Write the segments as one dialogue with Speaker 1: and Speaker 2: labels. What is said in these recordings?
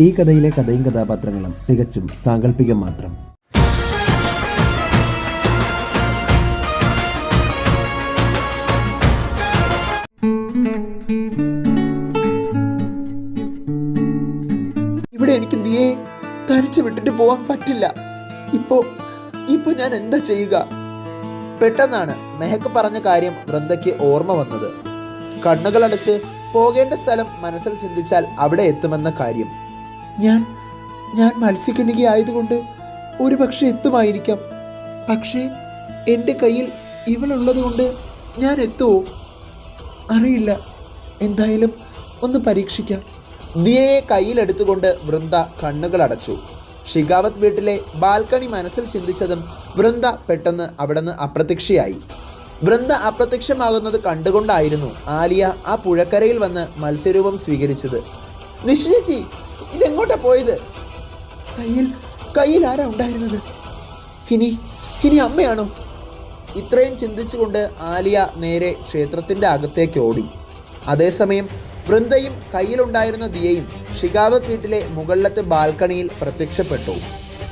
Speaker 1: ഈ കഥയിലെ കഥയും കഥാപാത്രങ്ങളും തികച്ചും സാങ്കല്പികം മാത്രം.
Speaker 2: ഇവിടെ എനിക്ക് നീയെ തനിച്ച് വിട്ടിട്ട് പോവാൻ പറ്റില്ല. ഇപ്പോ ഇപ്പൊ ഞാൻ എന്താ ചെയ്യുക? പെട്ടെന്നാണ് മെഹക്ക് പറഞ്ഞ കാര്യം വൃന്ദയ്ക്ക് ഓർമ്മ വന്നത്. കണ്ണുകൾ അടച്ച് പോകേണ്ട സ്ഥലം മനസ്സിൽ ചിന്തിച്ചാൽ അവിടെ എത്തുമെന്ന കാര്യം. ഞാൻ ഞാൻ മത്സ്യകന്യകയായതുകൊണ്ട് ഒരു പക്ഷെ എത്തുമായിരിക്കാം. പക്ഷേ എന്റെ കയ്യിൽ ഇവളുള്ളത് കൊണ്ട് ഞാൻ എത്തുമോ അറിയില്ല. എന്തായാലും ഒന്ന് പരീക്ഷിക്കാം. ദിയയെ കയ്യിലെടുത്തുകൊണ്ട് വൃന്ദ കണ്ണുകൾ അടച്ചു ഷിഗാവത്ത് വീട്ടിലെ ബാൽക്കണി മനസ്സിൽ ചിന്തിച്ചതും വൃന്ദ പെട്ടെന്ന് അവിടുന്ന് അപ്രത്യക്ഷയായി. വൃന്ദ അപ്രത്യക്ഷമാകുന്നത് കണ്ടുകൊണ്ടായിരുന്നു ആലിയ ആ പുഴക്കരയിൽ വന്ന് മത്സ്യരൂപം സ്വീകരിച്ചത്. നിശ്ചയിച്ചി ഇതെങ്ങോട്ടാ പോയത്? കയ്യിൽ കയ്യിൽ ആരാ ഉണ്ടായിരുന്നത്? ഇനി ഇനി അമ്മയാണോ? ഇത്രയും ചിന്തിച്ചുകൊണ്ട് ആലിയ നേരെ ക്ഷേത്രത്തിന്റെ അകത്തേക്ക് ഓടി. അതേസമയം വൃന്ദയും കയ്യിലുണ്ടായിരുന്ന ദിയയും ഷിഗാവത്ത് വീട്ടിലെ മുകളിലത്തെ ബാൽക്കണിയിൽ പ്രത്യക്ഷപ്പെട്ടു.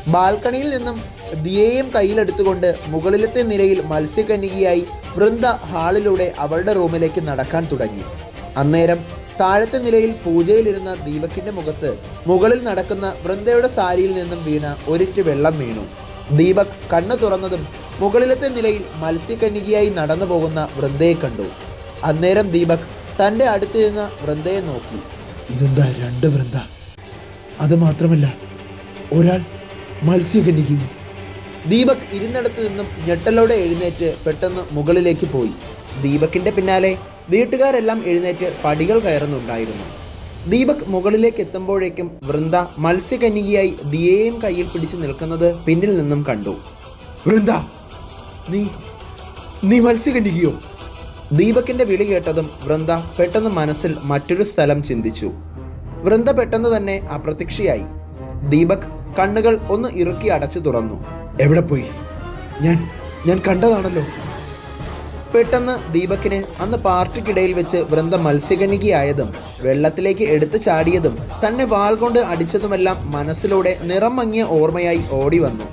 Speaker 2: ബാൽക്കണിയിൽ നിന്നും ദിയയും കയ്യിലെടുത്തുകൊണ്ട് മുകളിലത്തെ നിരയിൽ മത്സ്യകന്യകയായി വൃന്ദ ഹാളിലൂടെ അവളുടെ റൂമിലേക്ക് നടക്കാൻ തുടങ്ങി. അന്നേരം താഴത്തെ നിലയിൽ പൂജയിലിരുന്ന ദീപക്കിന്റെ മുഖത്ത് മുകളിൽ നടക്കുന്ന വൃന്ദയുടെ സാരിയിൽ നിന്നും വീണ ഒരിറ്റ് വെള്ളം വീണു. ദീപക് കണ്ണു തുറന്നതും മുകളിലത്തെ നിലയിൽ മത്സ്യക്കന്നികയായി നടന്നു പോകുന്ന വൃന്ദയെ കണ്ടു. അന്നേരം ദീപക് തന്റെ അടുത്ത് നിന്ന് വൃന്ദയെ നോക്കി.
Speaker 3: ഇതെന്താ രണ്ട് വൃന്ദ? അത് മാത്രമല്ല ഒരാൾ മത്സ്യകന്യകയും.
Speaker 2: ദീപക് ഇരുന്നിടത്ത് നിന്നും ഞെട്ടലോടെ എഴുന്നേറ്റ് പെട്ടെന്ന് മുകളിലേക്ക് പോയി. ദീപക്കിന്റെ പിന്നാലെ വീട്ടുകാരെല്ലാം എഴുന്നേറ്റ് പടികൾ കയറുന്നുണ്ടായിരുന്നു. ദീപക് മുകളിലേക്ക് എത്തുമ്പോഴേക്കും വൃന്ദ മത്സ്യകന്യകയായി ദിയേയും കയ്യിൽ പിടിച്ചു നിൽക്കുന്നത് പിന്നിൽ നിന്നും കണ്ടു.
Speaker 3: വൃന്ദ നീ നീ മത്സ്യകന്യകയോ?
Speaker 2: ദീപക്കിന്റെ വിളി കേട്ടതും വൃന്ദ പെട്ടെന്ന് മനസ്സിൽ മറ്റൊരു സ്ഥലം ചിന്തിച്ചു. വൃന്ദ പെട്ടെന്ന് തന്നെ അപ്രത്യക്ഷയായി. ദീപക് കണ്ണുകൾ ഒന്ന് ഇറുക്കി അടച്ചു തുറന്നു.
Speaker 3: എവിടെ പോയി? ഞാൻ ഞാൻ കണ്ടതാണല്ലോ.
Speaker 2: പെട്ടെന്ന് ദീപക്കിന് അന്ന് പാർട്ടിക്കിടയിൽ വെച്ച് വൃന്ദ മത്സ്യകന്യകയായതും വെള്ളത്തിലേക്ക് എടുത്തു ചാടിയതും തന്നെ വാൾ കൊണ്ട് അടിച്ചതുമെല്ലാം മനസ്സിലൂടെ നിറം മങ്ങിയ ഓർമ്മയായി ഓടി വന്നു.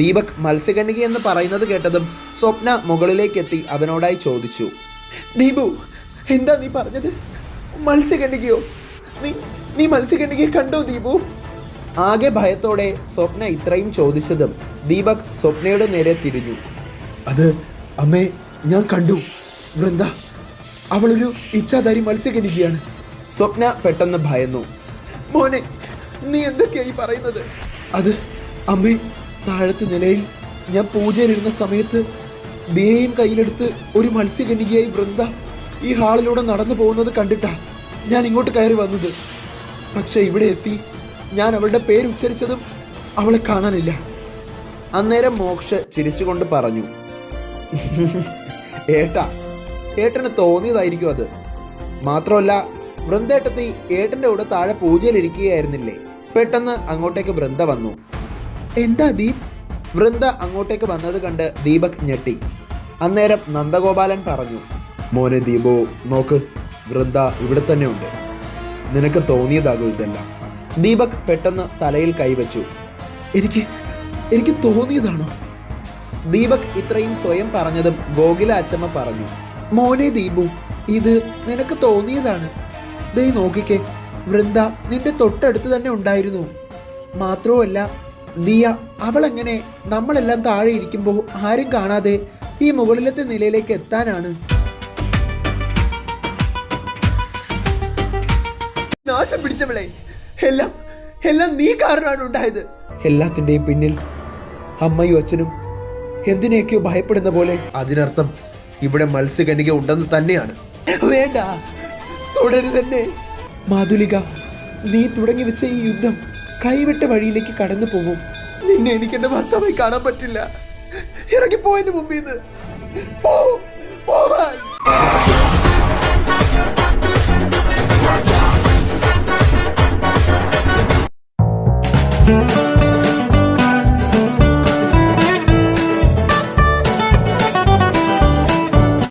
Speaker 2: ദീപക് മത്സ്യകന്യക എന്ന് പറയുന്നത് കേട്ടതും സ്വപ്ന മുകളിലേക്കെത്തി അവനോടായി ചോദിച്ചു. ദീപു എന്താ നീ പറഞ്ഞത്? മത്സ്യകന്യകയോ നീ നീ മത്സ്യകന്യകയെ കണ്ടോ ദീപു? ആകെ ഭയത്തോടെ സ്വപ്ന ഇത്രയും ചോദിച്ചതും ദീപക് സ്വപ്നയുടെ നേരെ തിരിഞ്ഞു.
Speaker 3: അത് അമ്മേ ഞാൻ കണ്ടു. വൃന്ദ അവളൊരു ഇച്ഛാധാരി മത്സ്യകന്യകയാണ്
Speaker 2: സ്വപ്ന പെട്ടെന്ന് ഭയന്നു. മോനെ നീ എന്തൊക്കെയായി പറയുന്നത്?
Speaker 3: അത് അമ്മേ താഴത്തെ നിലയിൽ ഞാൻ പൂജയിലിരുന്ന സമയത്ത് ബിയെയും കയ്യിലെടുത്ത് ഒരു മത്സ്യകന്യകയായി വൃന്ദ ഈ ഹാളിലൂടെ നടന്നു പോകുന്നത് കണ്ടിട്ടാ ഞാൻ ഇങ്ങോട്ട് കയറി വന്നത്. പക്ഷെ ഇവിടെ എത്തി ഞാൻ അവളുടെ പേര് ഉച്ചരിച്ചതും അവളെ കാണാനില്ല.
Speaker 2: അന്നേരം മോക്ഷ ചിരിച്ചുകൊണ്ട് പറഞ്ഞു. ഏട്ടാ ഏട്ടന് തോന്നിയതായിരിക്കും അത്. മാത്രമല്ല വൃന്ദേട്ടത്തി ഏട്ടന്റെ കൂടെ താഴെ പൂജയിലിരിക്കുകയായിരുന്നില്ലേ പെട്ടെന്ന് അങ്ങോട്ടേക്ക് വൃന്ദ വന്നു. എന്താ ദീപ്? വൃന്ദ അങ്ങോട്ടേക്ക് വന്നത് കണ്ട് ദീപക് ഞെട്ടി. അന്നേരം നന്ദഗോപാലൻ പറഞ്ഞു
Speaker 3: മോനെ ദീപോ നോക്ക് വൃന്ദ ഇവിടെ തന്നെ ഉണ്ട് നിനക്ക് തോന്നിയതാകും ഇതെല്ലാം.
Speaker 2: ദീപക് പെട്ടെന്ന് തലയിൽ കൈവച്ചു.
Speaker 3: എനിക്ക് എനിക്ക് തോന്നിയതാണോ?
Speaker 2: ദീപക് ഇത്രയും സ്വയം പറഞ്ഞതും ഗോകുല അച്ചമ്മ പറഞ്ഞു മോനെ ദീപു ഇത് നിനക്ക് തോന്നിയതാണ്. ദൈ നോക്കിക്കേ വൃന്ദ നിന്റെ തൊട്ടടുത്ത് തന്നെ ഉണ്ടായിരുന്നു. മാത്രവുമല്ല ദിയ അവളെങ്ങനെ നമ്മളെല്ലാം താഴെ ഇരിക്കുമ്പോൾ ആരും കാണാതെ ഈ മുകളിലത്തെ നിലയിലേക്ക് എത്താനാണ്? നാശം പിടിച്ചവളെ എല്ലാം എല്ലാം നീ കാരണമാണ് ഉണ്ടായത്.
Speaker 3: എല്ലാത്തിന്റെയും പിന്നിൽ അമ്മയും അച്ഛനും എന്തിനെയൊക്കെയോ ഭയപ്പെടുന്ന പോലെ. അതിനർത്ഥം ഇവിടെ മത്സ്യകണിക ഉണ്ടെന്ന് തന്നെയാണ്.
Speaker 2: വേണ്ട തുടരുതന്നെ.
Speaker 3: മാധുലിക നീ തുടങ്ങി വെച്ച ഈ യുദ്ധം കൈവിട്ട വഴിയിലേക്ക് കടന്നു പോകും.
Speaker 2: നിന്നെ എനിക്ക് എന്റെ ഭർത്താവായി കാണാൻ പറ്റില്ല. ഇറങ്ങിപ്പോയതിന് പോയതിന് ഇത് പോവാൻ.